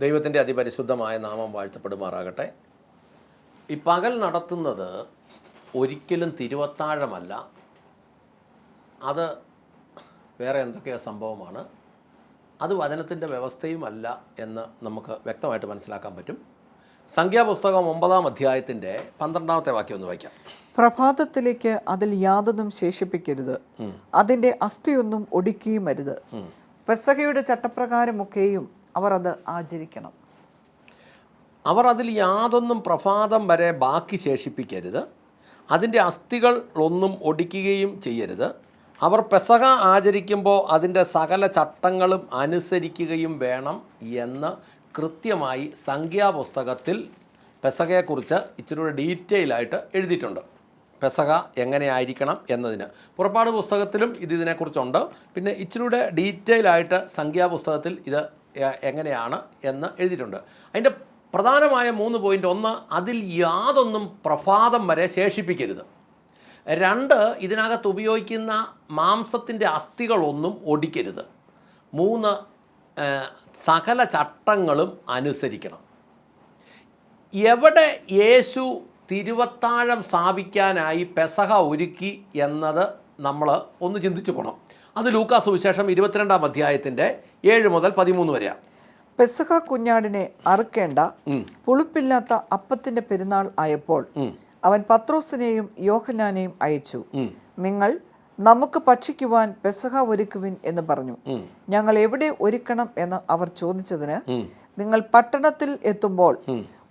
ദൈവത്തിന്റെ അതിപരിശുദ്ധമായ നാമം വാഴ്ത്തപ്പെടുമാറാകട്ടെ. ഈ പകൽ നടത്തുന്നത് ഒരിക്കലും തിരുവത്താഴമല്ല. അത് വേറെ എന്തൊക്കെയോ സംഭവമാണ്. അത് വചനത്തിന്റെ വ്യവസ്ഥയുമല്ല എന്ന് നമുക്ക് വ്യക്തമായിട്ട് മനസ്സിലാക്കാൻ പറ്റും. സംഖ്യാപുസ്തകം ഒമ്പതാം അധ്യായത്തിന്റെ പന്ത്രണ്ടാമത്തെ വാക്യം ഒന്ന് വായിക്കാം. പ്രഭാതത്തിലേക്ക് അതിൽ യാതൊന്നും ശേഷിപ്പിക്കരുത്. അതിന്റെ അസ്ഥിയൊന്നും ഒടുക്കിയും അരുത് പെസകയുടെ ചട്ടപ്രകാരമൊക്കെയും അവർ അത് ആചരിക്കണം. അവർ അതിൽ യാതൊന്നും പ്രഭാതം വരെ ബാക്കി ശേഷിപ്പിക്കരുത്. അതിന്റെ അസ്ഥികൾ ഒന്നും ഒടിക്കുകയും ചെയ്യരുത്. അവർ പെസക ആചരിക്കുമ്പോൾ അതിന്റെ സകല ചട്ടങ്ങളും അനുസരിക്കുകയും വേണം എന്ന് കൃത്യമായി സംഖ്യാപുസ്തകത്തിൽ പെസകയെക്കുറിച്ച് ഇച്ചിരി കൂടെ ഡീറ്റെയിൽ ആയിട്ട് എഴുതിയിട്ടുണ്ട്. പെസക എങ്ങനെയായിരിക്കണം എന്നതിന്. പുറപ്പാട് പുസ്തകത്തിലും ഇത് ഇതിനെക്കുറിച്ചുണ്ട്. പിന്നെ ഇച്ചിരൂടെ ഡീറ്റെയിൽ ആയിട്ട് സംഖ്യാപുസ്തകത്തിൽ ഇത് എങ്ങനെയാണ് എന്ന് എഴുതിയിട്ടുണ്ട്. അതിന്റെ പ്രധാനമായ മൂന്ന് പോയിന്റ് ഒന്ന് അതിൽ യാതൊന്നും പ്രഭാതം വരെ ശേഷിപ്പിക്കരുത്. രണ്ട് ഇതിനകത്ത് ഉപയോഗിക്കുന്ന മാംസത്തിന്റെ അസ്ഥികളൊന്നും ഒടിക്കരുത്. മൂന്ന് സകല ചട്ടങ്ങളും അനുസരിക്കണം. എവിടെ യേശു തിരുവത്താഴം സ്ഥാപിക്കാനായി പെസഹ ഒരുക്കി എന്നത് നമ്മൾ ഒന്ന് ചിന്തിച്ചു പോകണം അത് ലൂക്കാ സുവിശേഷം ഇരുപത്തിരണ്ടാം അധ്യായത്തിന്റെ ഏഴ് മുതൽ പതിമൂന്ന് വരെയാണ്. പെസഹ കുഞ്ഞാടിനെ അറുക്കേണ്ട പുളിപ്പില്ലാത്ത അപ്പത്തിന്റെ പെരുന്നാൾ ആയപ്പോൾ അവൻ പത്രോസിനെയും യോഹനാനെയും അയച്ചു. നിങ്ങൾ നമുക്ക് ഭക്ഷിക്കുവാൻ പെസഹ ഒരുക്കുവിൻ എന്ന് പറഞ്ഞു. ഞങ്ങൾ എവിടെ ഒരുക്കണം എന്ന് അവർ ചോദിച്ചതിന് നിങ്ങൾ പട്ടണത്തിൽ എത്തുമ്പോൾ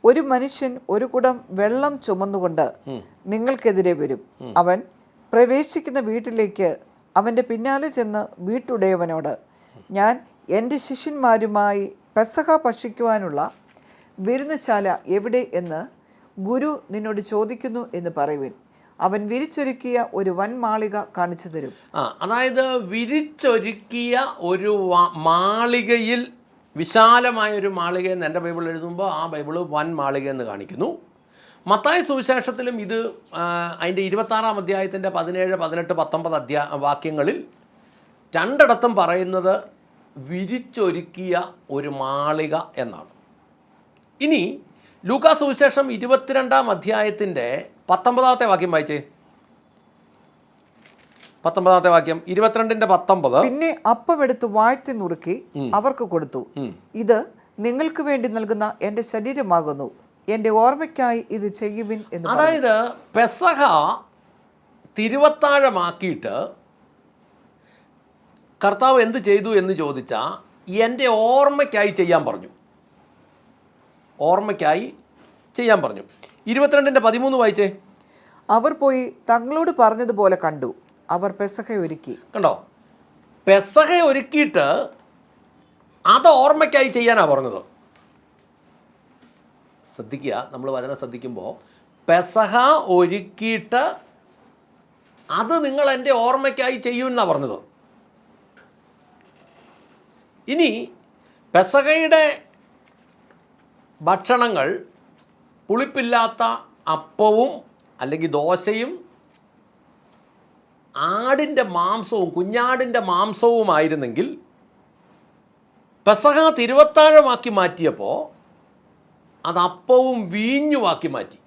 ഒരു മനുഷ്യൻ ഒരു കുടം വെള്ളം ചുമന്നുകൊണ്ട് നിങ്ങൾക്കെതിരെ വരും. അവൻ പ്രവേശിക്കുന്ന വീട്ടിലേക്ക് അവന്റെ പിന്നാലെ ചെന്ന് വീട്ടുടയവനോട് ഞാൻ എന്റെ ശിഷ്യന്മാരുമായി പെസഹ ഭക്ഷിക്കുവാനുള്ള വിരുന്നശാല എവിടെ എന്ന് ഗുരു നിന്നോട് ചോദിക്കുന്നു എന്ന് പറയുവിൻ. അവൻ വിരിച്ചൊരുക്കിയ ഒരു വൻ മാളിക കാണിച്ചു തരും. ആ അതായത് വിരിച്ചൊരുക്കിയ ഒരു മാളികയിൽ വിശാലമായ ഒരു മാളിക എന്ന് എന്റെ ബൈബിൾ എഴുതുമ്പോൾ ആ ബൈബിൾ വൻ മാളിക എന്ന് കാണിക്കുന്നു. മത്തായ സുവിശേഷത്തിലും ഇത് അതിന്റെ ഇരുപത്താറാം അധ്യായത്തിന്റെ പതിനേഴ് പതിനെട്ട് പത്തൊമ്പത് അധ്യാ വാക്യങ്ങളിൽ രണ്ടിടത്തും പറയുന്നത് വിരിച്ചൊരുക്കിയ ഒരു മാളിക എന്നാണ്. ഇനി ലൂക്കാ സുവിശേഷം ഇരുപത്തിരണ്ടാം അധ്യായത്തിന്റെ പത്തൊമ്പതാമത്തെ വാക്യം വായിച്ചേ. പത്തൊമ്പതാമത്തെ വാക്യം ഇരുപത്തിരണ്ടിന്റെ പത്തൊമ്പത്. പിന്നെ അപ്പം എടുത്ത് വാഴ്ത്തി നുറുക്കി അവർക്ക് കൊടുത്തു. ഇത് നിങ്ങൾക്ക് വേണ്ടി നൽകുന്ന എന്റെ ശരീരമാകുന്നു. എന്റെ ഓർമ്മയ്ക്കായി ഇത് ചെയ്യുവിൻ എന്ന് അതായത് പെസഹ തിരുവത്താഴമാക്കിയിട്ട് കർത്താവ് എന്ത് ചെയ്തു എന്ന് ചോദിച്ചാൽ എന്റെ ഓർമ്മയ്ക്കായി ചെയ്യാൻ പറഞ്ഞു. ഓർമ്മയ്ക്കായി ചെയ്യാൻ പറഞ്ഞു. ഇരുപത്തിരണ്ടിന്റെ പതിമൂന്ന് വായിച്ചേ. അവർ പോയി തങ്ങളോട് പറഞ്ഞതുപോലെ കണ്ടു. അവർ പെസഹ ഒരുക്കി. കണ്ടോ? പെസഹ ഒരുക്കിയിട്ട് അത് ഓർമ്മയ്ക്കായി ചെയ്യാനാണ് പറഞ്ഞത്. ശ്രദ്ധിക്കുക. നമ്മൾ വചനം ശ്രദ്ധിക്കുമ്പോൾ പെസഹ ഒരുക്കിയിട്ട് അത് നിങ്ങൾ എന്റെ ഓർമ്മയ്ക്കായി ചെയ്യുമെന്നാണ് പറഞ്ഞത്. ഇനി പെസഹയുടെ ഭക്ഷണങ്ങൾ പുളിപ്പില്ലാത്ത അപ്പവും അല്ലെങ്കിൽ ദോശയും ആടിന്റെ മാംസവും കുഞ്ഞാടിന്റെ മാംസവുമായിരുന്നെങ്കിൽ പെസഹ തിരുവത്താഴമാക്കി മാറ്റിയപ്പോൾ അത് അപ്പവും വീഞ്ഞുമാക്കി മാറ്റി.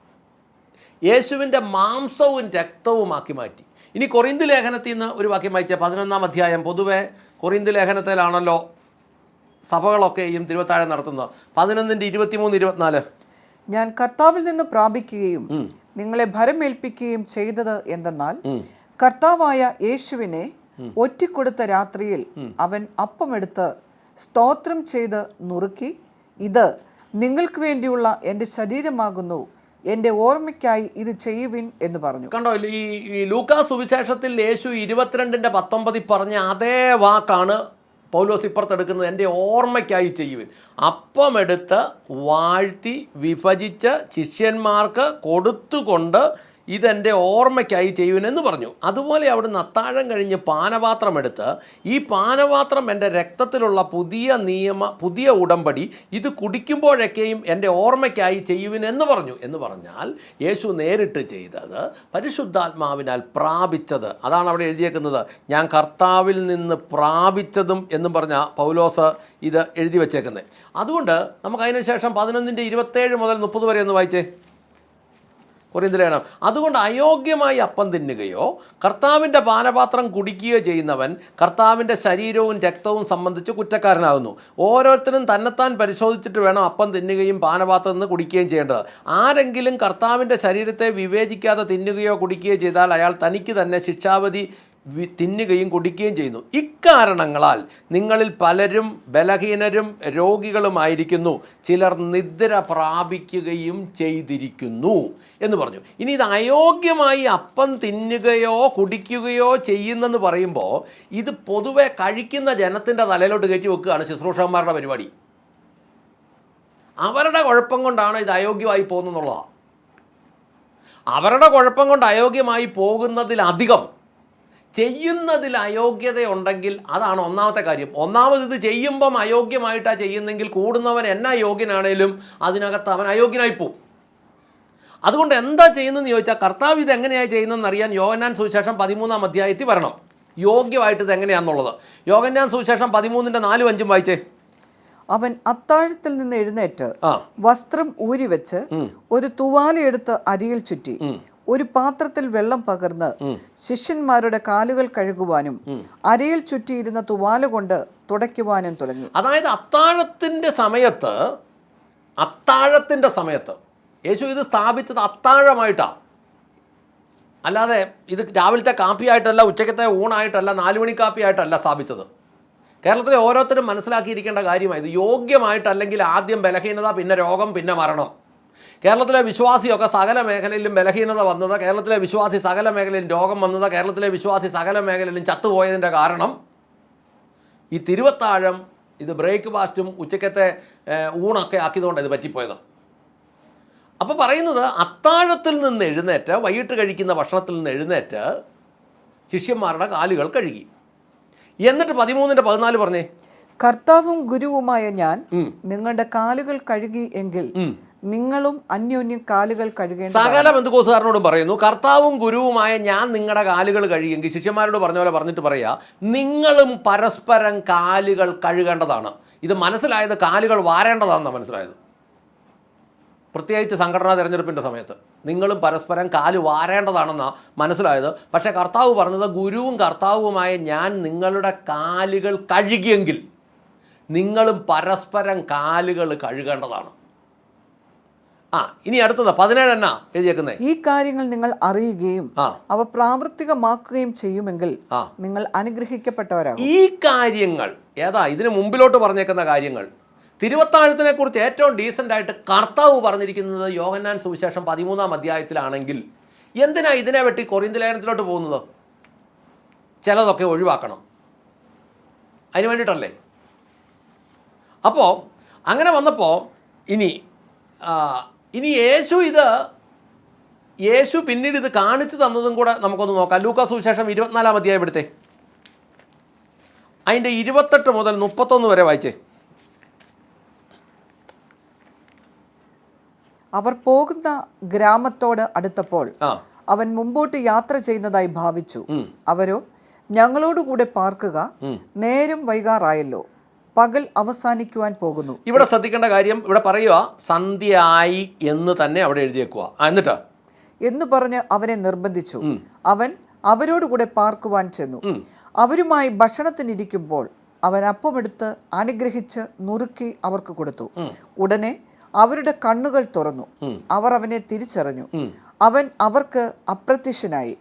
യേശുവിന്റെ മാംസവും രക്തവുമാക്കി മാറ്റി. ഇനി കൊറിന്ത് ലേഖനത്തിൽ നിന്ന് ഒരു വാക്യം വായിച്ച പതിനൊന്നാം അധ്യായം. പൊതുവേ കൊറിന്ത് ലേഖനത്തിലാണല്ലോ സഭകളൊക്കെയും തിരുവത്താഴം നടത്തുന്നത്. പതിനൊന്നിന്റെ ഇരുപത്തിമൂന്ന് ഇരുപത്തിനാല്. ഞാൻ കർത്താവിൽ നിന്ന് പ്രാപിക്കുകയും നിങ്ങളെ ഭരമേൽപ്പിക്കുകയും ചെയ്തത് എന്തെന്നാൽ കർത്താവായ യേശുവിനെ ഒറ്റിക്കൊടുത്ത രാത്രിയിൽ അവൻ അപ്പമെടുത്ത് സ്തോത്രം ചെയ്ത് നുറുക്കി ഇത് നിങ്ങൾക്ക് വേണ്ടിയുള്ള എന്റെ ശരീരമാകുന്നു. എന്റെ ഓർമ്മയ്ക്കായി ഇത് ചെയ്യുവിൻ എന്ന് പറഞ്ഞു. കണ്ടോ ഈ ലൂക്കാ സുവിശേഷത്തിൽ യേശു ഇരുപത്തിരണ്ടിന്റെ പത്തൊമ്പതിൽ പറഞ്ഞ അതേ വാക്കാണ് പൗലോസ് ഇപ്പുറത്തെടുക്കുന്നത്. എന്റെ ഓർമ്മയ്ക്കായി ചെയ്യുവിൻ. അപ്പമെടുത്ത് വാഴ്ത്തി വിഭജിച്ച് ശിഷ്യന്മാർക്ക് കൊടുത്തുകൊണ്ട് ഇതെന്റെ ഓർമ്മയ്ക്കായി ചെയ്യുവനെന്ന് പറഞ്ഞു. അതുപോലെ അവിടുന്ന് അത്താഴം കഴിഞ്ഞ് പാനപാത്രമെടുത്ത് ഈ പാനപാത്രം എന്റെ രക്തത്തിലുള്ള പുതിയ നിയമ പുതിയ ഉടമ്പടി ഇത് കുടിക്കുമ്പോഴൊക്കെയും എന്റെ ഓർമ്മയ്ക്കായി ചെയ്യുവിനെന്ന് പറഞ്ഞു. എന്ന് പറഞ്ഞാൽ യേശു നേരിട്ട് ചെയ്തത് പരിശുദ്ധാത്മാവിനാൽ പ്രാപിച്ചത്. അതാണ് അവിടെ എഴുതിയേക്കുന്നത്. ഞാൻ കർത്താവിൽ നിന്ന് പ്രാപിച്ചതും എന്നും പറഞ്ഞ പൗലോസ് ഇത് എഴുതി വച്ചേക്കുന്നത്. അതുകൊണ്ട് നമുക്ക് അതിനുശേഷം പതിനൊന്നിന്റെ ഇരുപത്തേഴ് മുതൽ മുപ്പത് വരെ ഒന്ന് വായിച്ചേ. കൊറിയന്തിലേണം അതുകൊണ്ട് അയോഗ്യമായി അപ്പം തിന്നുകയോ കർത്താവിന്റെ പാനപാത്രം കുടിക്കുകയോ ചെയ്യുന്നവൻ കർത്താവിന്റെ ശരീരവും രക്തവും സംബന്ധിച്ച് കുറ്റക്കാരനാകുന്നു. ഓരോരുത്തരും തന്നെത്താൻ പരിശോധിച്ചിട്ട് വേണം അപ്പം തിന്നുകയും പാനപാത്രം നിന്ന് കുടിക്കുകയും ചെയ്യേണ്ടത്. ആരെങ്കിലും കർത്താവിന്റെ ശരീരത്തെ വിവേചിക്കാതെ തിന്നുകയോ കുടിക്കുകയോ ചെയ്താൽ അയാൾ തനിക്ക് തന്നെ ശിക്ഷാവധി തിന്നുകയും കുടിക്കുകയും ചെയ്യുന്നു. ഇക്കാരണങ്ങളാൽ നിങ്ങളിൽ പലരും ബലഹീനരും രോഗികളുമായിരിക്കുന്നു. ചിലർ നിദ്ര പ്രാപിക്കുകയും ചെയ്തിരിക്കുന്നു എന്ന് പറഞ്ഞു. ഇനി ഇത് അയോഗ്യമായി അപ്പം തിന്നുകയോ കുടിക്കുകയോ ചെയ്യുന്നെന്ന് പറയുമ്പോൾ ഇത് പൊതുവെ കഴിക്കുന്ന ജനത്തിന്റെ തലയിലോട്ട് കയറ്റി വെക്കുകയാണ് ശുശ്രൂഷകന്മാരുടെ പരിപാടി. അവരുടെ കുഴപ്പം കൊണ്ടാണ് ഇത് അയോഗ്യമായി പോകുന്നതെന്നുള്ളതാണ്. അവരുടെ കുഴപ്പം കൊണ്ട് അയോഗ്യമായി പോകുന്നതിലധികം ചെയ്യുന്നതിൽ അയോഗ്യത ഉണ്ടെങ്കിൽ അതാണ് ഒന്നാമത്തെ കാര്യം. ഒന്നാമത് ഇത് ചെയ്യുമ്പം അയോഗ്യമായിട്ടാണ് ചെയ്യുന്നെങ്കിൽ കൂടുന്നവൻ എന്നാ യോഗ്യനാണേലും അതിനകത്ത് അവൻ അയോഗ്യനായി പോകും അതുകൊണ്ട് എന്താ ചെയ്യുന്നതെന്ന് ചോദിച്ചാൽ കർത്താവ് ഇത് എങ്ങനെയാണ് ചെയ്യുന്നതെന്ന് അറിയാൻ യോഹന്നാൻ സുവിശേഷം പതിമൂന്നാം അധ്യായത്തിൽ വരണം. യോഗ്യമായിട്ട് ഇത് എങ്ങനെയാണെന്നുള്ളത്. യോഹന്നാൻ സുവിശേഷം പതിമൂന്നിന്റെ നാലും അഞ്ചും വായിച്ചേ. അവൻ അത്താഴത്തിൽ നിന്ന് എഴുന്നേറ്റ് വസ്ത്രം വസ്ത്രം ഊരിവെച്ച് ഒരു തുവാലയെടുത്ത് അരിയിൽ ചുറ്റി ഒരു പാത്രത്തിൽ വെള്ളം പകർന്ന് ശിഷ്യന്മാരുടെ കാലുകൾ കഴുകുവാനും അരയിൽ ചുറ്റിയിരുന്ന തുവാല കൊണ്ട് തുടയ്ക്കുവാനും തുടങ്ങി. അതായത് അത്താഴത്തിന്റെ സമയത്ത് അത്താഴത്തിന്റെ സമയത്ത് യേശു ഇത് സ്ഥാപിച്ചത് അത്താഴമായിട്ടാണ് അല്ലാതെ ഇത് രാവിലത്തെ കാപ്പിയായിട്ടല്ല ഉച്ചക്കത്തെ ഊണായിട്ടല്ല നാലുമണി കാപ്പിയായിട്ടല്ല സ്ഥാപിച്ചത്. കേരളത്തിലെ ഓരോരുത്തരും മനസ്സിലാക്കിയിരിക്കേണ്ട കാര്യമായി ഇത് യോഗ്യമായിട്ടല്ലെങ്കിൽ ആദ്യം ബലഹീനത പിന്നെ രോഗം പിന്നെ മരണം. കേരളത്തിലെ വിശ്വാസിയൊക്കെ സകല മേഖലയിലും ബലഹീനത വന്നത് കേരളത്തിലെ വിശ്വാസി സകല മേഖലയിലും രോഗം വന്നത് കേരളത്തിലെ വിശ്വാസി സകല മേഖലയിലും ചത്തുപോയതിന്റെ കാരണം ഈ തിരുവത്താഴം ഇത് ബ്രേക്ക്ഫാസ്റ്റും ഉച്ചക്കത്തെ ഊണൊക്കെ ആക്കിയതുകൊണ്ട് ഇത് പറ്റിപ്പോയത്. അപ്പോൾ പറയുന്നത് അത്താഴത്തിൽ നിന്ന് എഴുന്നേറ്റ് വൈകിട്ട് കഴിക്കുന്ന ഭക്ഷണത്തിൽ നിന്ന് എഴുന്നേറ്റ് ശിഷ്യന്മാരുടെ കാലുകൾ കഴുകി. എന്നിട്ട് പതിമൂന്നിന്റെ പതിനാല് പറഞ്ഞേ? കർത്താവും ഗുരുവുമായ ഞാൻ നിങ്ങളുടെ കാലുകൾ കഴുകി എങ്കിൽ. നിങ്ങളും അന്യോന്യം കാലുകൾ കഴുകേണ്ട സകല ബന്ധുക്കോസുകാരനോടും പറയുന്നു കർത്താവും ഗുരുവുമായ ഞാൻ നിങ്ങളുടെ കാലുകൾ കഴുകിയെങ്കിൽ ശിഷ്യന്മാരോട് പറഞ്ഞ പോലെ പറഞ്ഞിട്ട് പറയാ നിങ്ങളും പരസ്പരം കാലുകൾ കഴുകേണ്ടതാണ്. ഇത് മനസ്സിലായത് കാലുകൾ വാരേണ്ടതാണെന്നാണ് മനസ്സിലായത്. പ്രത്യേകിച്ച് സംഘടനാ തിരഞ്ഞെടുപ്പിന്റെ സമയത്ത് നിങ്ങളും പരസ്പരം കാൽ വാരേണ്ടതാണെന്നാണ് മനസ്സിലായത്. പക്ഷേ കർത്താവ് പറഞ്ഞത് ഗുരുവും കർത്താവുമായ ഞാൻ നിങ്ങളുടെ കാലുകൾ കഴുകിയെങ്കിൽ നിങ്ങളും പരസ്പരം കാലുകൾ കഴുകേണ്ടതാണ്. ആ ഇനി അടുത്തത് പതിനേഴെണ്ണ എഴുതിയേക്കുന്നത് എഴുതിയേക്കുന്നേ? ഈ കാര്യങ്ങൾ നിങ്ങൾ അറിയുകയും അവ പ്രാവർത്തികമാക്കുകയും ചെയ്യുമെങ്കിൽ നിങ്ങൾ അനുഗ്രഹിക്കപ്പെട്ടവരാകും. ഈ കാര്യങ്ങൾ ഏതാ ഇതിന് മുമ്പിലോട്ട് പറഞ്ഞേക്കുന്ന കാര്യങ്ങൾ. തിരുവത്താഴത്തിനെ കുറിച്ച് ഏറ്റവും ഡീസന്റ് ആയിട്ട് കർത്താവ് പറഞ്ഞിരിക്കുന്നത് യോഹന്നാൻ സുവിശേഷം പതിമൂന്നാം അധ്യായത്തിലാണെങ്കിൽ എന്തിനാ ഇതിനെ വെട്ടി കൊറിന്ത ലേഖനത്തിലോട്ട് പോകുന്നത്? ചിലതൊക്കെ ഒഴിവാക്കണം. അതിന് വേണ്ടിയിട്ടല്ലേ അപ്പോൾ അങ്ങനെ വന്നപ്പോൾ ഇനി ഇനി യേശു ഇത് യേശു പിന്നീട് ഇത് കാണിച്ചു തന്നതും കൂടെ നമുക്കൊന്ന് നോക്കാം. ലൂക്കാ സുവിശേഷം ഇരുപത്തിനാലാം അധ്യായം എടുത്തേ. അതിന്റെ ഇരുപത്തെട്ട് മുതൽ മുപ്പത്തൊന്ന് വരെ വായിച്ചേ. അവർ പോകുന്ന ഗ്രാമത്തോട് അടുത്തപ്പോൾ അവൻ മുമ്പോട്ട് യാത്ര ചെയ്യുന്നതായി ഭാവിച്ചു. അവരോ ഞങ്ങളോടുകൂടെ പാർക്കുക നേരം വൈകാറായല്ലോ. പകൽ അവസാനിക്കുവാൻ പോകുന്നു. ഇവിടെ ശ്രദ്ധിക്കേണ്ട കാര്യം ഇവിടെ പറയുക സന്ധ്യയായി എന്ന് തന്നെ അവിടെ എഴുതിയേക്കുക. എന്നിട്ട്? എന്ന് പറഞ്ഞ് അവനെ നിർബന്ധിച്ചു. അവൻ അവരോടുകൂടെ പാർക്കുവാൻ ചെന്നു. അവരുമായി ഭക്ഷണത്തിനിരിക്കുമ്പോൾ അവൻ അപ്പമെടുത്ത് അനുഗ്രഹിച്ച് നുറുക്കി അവർക്ക് കൊടുത്തു. ഉടനെ അവരുടെ കണ്ണുകൾ തുറന്നു. അവർ അവനെ തിരിച്ചറിഞ്ഞു. അവൻ അവർക്ക് അപ്രത്യക്ഷനായി.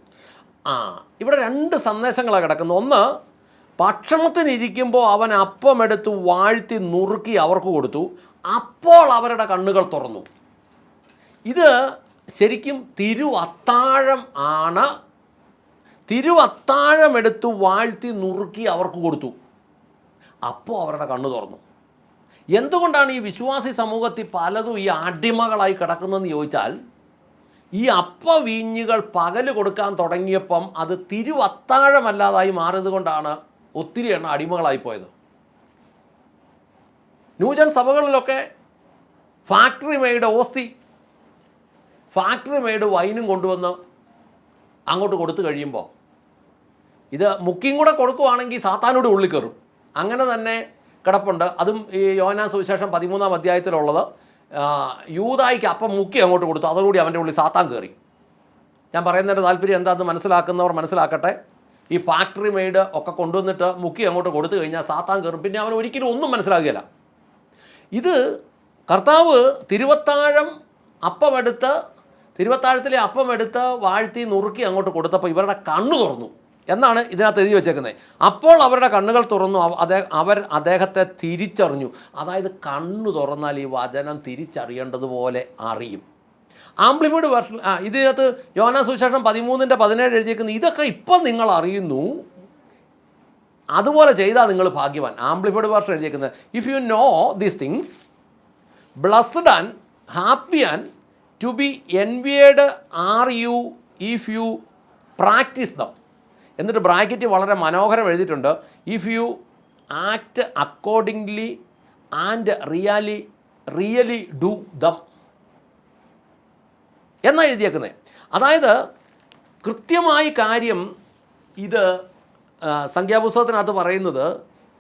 ആ ഇവിടെ രണ്ട് സന്ദേശങ്ങളാണ് കിടക്കുന്നത്. ഒന്ന് ഭക്ഷണത്തിനിരിക്കുമ്പോൾ അവൻ അപ്പമെടുത്ത് വാഴ്ത്തി നുറുക്കി അവർക്ക് കൊടുത്തു. അപ്പോൾ അവരുടെ കണ്ണുകൾ തുറന്നു. ഇത് ശരിക്കും തിരുവത്താഴം ആണ്. തിരുവത്താഴം എടുത്ത് വാഴ്ത്തി നുറുക്കി അവർക്ക് കൊടുത്തു. അപ്പോൾ അവരുടെ കണ്ണു തുറന്നു. എന്തുകൊണ്ടാണ് ഈ വിശ്വാസി സമൂഹത്തിൽ പലതും ഈ അടിമകളായി കിടക്കുന്നതെന്ന് ചോദിച്ചാൽ ഈ അപ്പ വീഞ്ഞുകൾ പകൽ കൊടുക്കാൻ തുടങ്ങിയപ്പം അത് തിരുവത്താഴമല്ലാതായി മാറിയത് കൊണ്ടാണ് ഒത്തിരി എണ്ണം അടിമകളായി പോയത്. ന്യൂജൻ സഭകളിലൊക്കെ ഫാക്ടറി മെയ്ഡ് ഓസ്തി ഫാക്ടറി മെയ്ഡ് വൈനും കൊണ്ടുവന്ന് അങ്ങോട്ട് കൊടുത്തു കഴിയുമ്പോൾ ഇത് മുക്കിയും കൂടെ കൊടുക്കുവാണെങ്കിൽ സാത്താനോട് ഉള്ളിൽ കയറും. അങ്ങനെ തന്നെ കിടപ്പുണ്ട്. അതും ഈ യോനാ സുവിശേഷം പതിമൂന്നാം അധ്യായത്തിലുള്ളത് യൂതായിക്ക് അപ്പം മുക്കി അങ്ങോട്ട് കൊടുത്തു. അതോടുകൂടി അവന്റെ ഉള്ളിൽ സാത്താൻ കയറി. ഞാൻ പറയുന്നതിന്റെ താല്പര്യം എന്താണെന്ന് മനസ്സിലാക്കുന്നവർ മനസ്സിലാക്കട്ടെ. ഈ ഫാക്ടറി മെയ്ഡ് ഒക്കെ കൊണ്ടുവന്നിട്ട് മുക്കി അങ്ങോട്ട് കൊടുത്തു കഴിഞ്ഞാൽ സാത്താൻ കയറും. പിന്നെ അവൻ ഒരിക്കലും ഒന്നും മനസ്സിലാകുകയില്ല. ഇത് കർത്താവ് തിരുവത്താഴം അപ്പമെടുത്ത് തിരുവത്താഴത്തിലെ അപ്പമെടുത്ത് വാഴ്ത്തി നുറുക്കി അങ്ങോട്ട് കൊടുത്തപ്പോൾ ഇവരുടെ കണ്ണു തുറന്നു എന്നാണ് ഇതിനകത്ത് എഴുതി വെച്ചേക്കുന്നത് അപ്പോൾ അവരുടെ കണ്ണുകൾ തുറന്നു അവ- അവർ അദ്ദേഹത്തെ തിരിച്ചറിഞ്ഞു. അതായത് കണ്ണു തുറന്നാൽ ഈ വചനം തിരിച്ചറിയേണ്ടതുപോലെ അറിയും. ആംപ്ലിഫൈഡ് വേർഷൻ ആ ഇതിനകത്ത് യോന സുശേഷം പതിമൂന്നിന്റെ പതിനേഴ് എഴുതിയേക്കുന്നത് ഇതൊക്കെ ഇപ്പം നിങ്ങൾ അറിയുന്നു അതുപോലെ ചെയ്താൽ നിങ്ങൾ ഭാഗ്യവാൻ. Amplified version എഴുതിയേക്കുന്നത് if you know these things blessed and happy and to be envied are you if you practice them എന്നിട്ട് ബ്രാക്കറ്റ് വളരെ മനോഹരം എഴുതിയിട്ടുണ്ട് if you act accordingly and really really do them എന്നാണ് എഴുതിയേക്കുന്നത് അതായത് കൃത്യമായി കാര്യം ഇത് സംഖ്യാപുസ്തകത്തിനകത്ത് പറയുന്നത്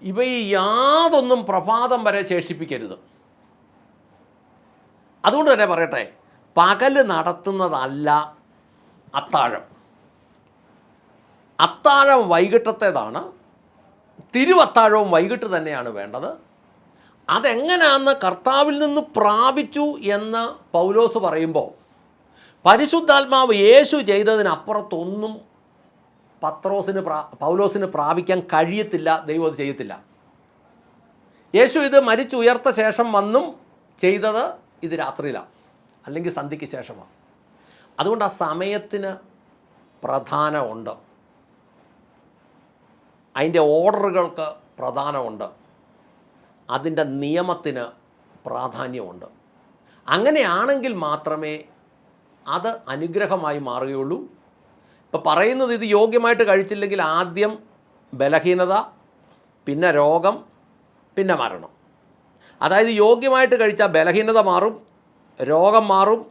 ഇവയെ യാതൊന്നും പ്രഭാതം വരെ ശേഷിപ്പിക്കരുത്. അതുകൊണ്ട് തന്നെ പറയട്ടെ പകൽ നടത്തുന്നതല്ല അത്താഴം. അത്താഴം വൈകിട്ടത്തേതാണ് തിരുവത്താഴവും വൈകിട്ട് തന്നെയാണ് വേണ്ടത്. അതെങ്ങനെയാണെന്ന് കർത്താവിൽ നിന്ന് പ്രാപിച്ചു എന്ന് പൗലോസ് പറയുമ്പോൾ പരിശുദ്ധാത്മാവ് യേശു ചെയ്തതിനപ്പുറത്തൊന്നും പത്രോസിന് പ്രാ പൗലോസിന് പ്രാപിക്കാൻ കഴിയത്തില്ല ദൈവം അത് ചെയ്യത്തില്ല. യേശു ഇത് മരിച്ചുയർത്ത ശേഷം വന്നും ചെയ്തത് ഇത് രാത്രിയിലാണ് അല്ലെങ്കിൽ സന്ധ്യയ്ക്ക് ശേഷമാണ്. അതുകൊണ്ട് ആ സമയത്തിന് പ്രധാനമുണ്ട്. അതിന്റെ ഓർഡറുകൾക്ക് പ്രധാനമുണ്ട്. അതിന്റെ നിയമത്തിന് പ്രാധാന്യമുണ്ട്. അങ്ങനെയാണെങ്കിൽ മാത്രമേ അത് അനുഗ്രഹമായി മാറുകയുള്ളൂ. ഇപ്പോൾ പറയുന്നത് ഇത് യോഗ്യമായിട്ട് കഴിച്ചില്ലെങ്കിൽ ആദ്യം ബലഹീനത പിന്നെ രോഗം പിന്നെ മരണം. അതായത് യോഗ്യമായിട്ട് കഴിച്ചാൽ ബലഹീനത മാറും രോഗം മാറും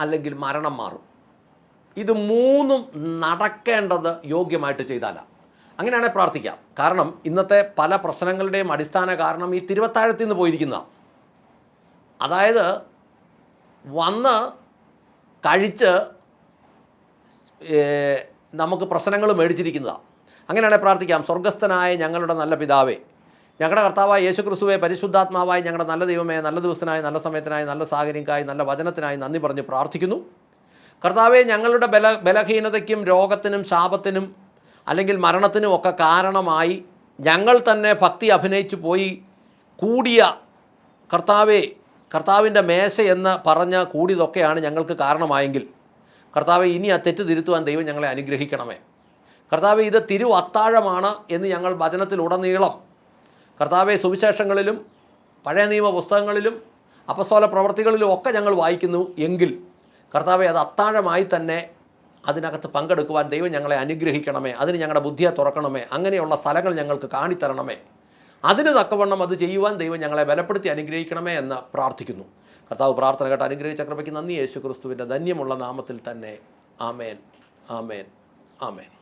അല്ലെങ്കിൽ മരണം മാറും. ഇത് മൂന്നും നടക്കേണ്ടത് യോഗ്യമായിട്ട് ചെയ്താലാണ് അങ്ങനെയാണെ പ്രാർത്ഥിക്കാം. കാരണം ഇന്നത്തെ പല പ്രശ്നങ്ങളുടെയും അടിസ്ഥാന കാരണം ഈ തിരുവത്താഴത്തിൽ നിന്ന് പോയിരിക്കുന്നതാണ് അതായത് വന്ന് കഴിച്ച് നമുക്ക് പ്രശ്നങ്ങൾ മേടിച്ചിരിക്കുന്നതാണ് അങ്ങനെയാണെങ്കിൽ പ്രാർത്ഥിക്കാം. സ്വർഗസ്ഥനായ ഞങ്ങളുടെ നല്ല പിതാവേ ഞങ്ങളുടെ കർത്താവായ യേശു ക്രിസ്തുവെ പരിശുദ്ധാത്മാവായി ഞങ്ങളുടെ നല്ല ദൈവമേ നല്ല ദിവസത്തിനായി നല്ല സമയത്തിനായി നല്ല സാഹചര്യങ്ങൾക്കായി നല്ല വചനത്തിനായി നന്ദി പറഞ്ഞ് പ്രാർത്ഥിക്കുന്നു. കർത്താവെ ഞങ്ങളുടെ ബല ബലഹീനതയ്ക്കും രോഗത്തിനും ശാപത്തിനും അല്ലെങ്കിൽ മരണത്തിനും ഒക്കെ കാരണമായി ഞങ്ങൾ തന്നെ ഭക്തി അഭിനയിച്ചു പോയി കൂടിയ കർത്താവെ കർത്താവിന്റെ മേശ എന്ന് പറഞ്ഞ കൂടിയതൊക്കെയാണ് ഞങ്ങൾക്ക് കാരണമായെങ്കിൽ കർത്താവെ ഇനി ആ തെറ്റ് തിരുത്തുവാൻ ദൈവം ഞങ്ങളെ അനുഗ്രഹിക്കണമേ. കർത്താവ് ഇത് തിരു അത്താഴമാണ് എന്ന് ഞങ്ങൾ വചനത്തിലുടനീളം കർത്താവെ സുവിശേഷങ്ങളിലും പഴയ നിയമ പുസ്തകങ്ങളിലും അപസ്തോല പ്രവർത്തികളിലും ഒക്കെ ഞങ്ങൾ വായിക്കുന്നു എങ്കിൽ കർത്താവെ അത് അത്താഴമായി തന്നെ അതിനകത്ത് പങ്കെടുക്കുവാൻ ദൈവം ഞങ്ങളെ അനുഗ്രഹിക്കണമേ. അതിന് ഞങ്ങളുടെ ബുദ്ധിയെ തുറക്കണമേ. അങ്ങനെയുള്ള സ്ഥലങ്ങൾ ഞങ്ങൾക്ക് കാണിത്തരണമേ. അതിന് തക്കവണ്ണം അത് ചെയ്യുവാൻ ദൈവം ഞങ്ങളെ ബലപ്പെടുത്തി അനുഗ്രഹിക്കണമേ എന്ന് പ്രാർത്ഥിക്കുന്നു. കർത്താവ് പ്രാർത്ഥന കേട്ട് അനുഗ്രഹിച്ച കൃപയ്ക്ക് നന്ദി യേശു ക്രിസ്തുവിന്റെ ധന്യമുള്ള നാമത്തിൽ തന്നെ ആമേൻ. ആമേൻ. ആമേൻ.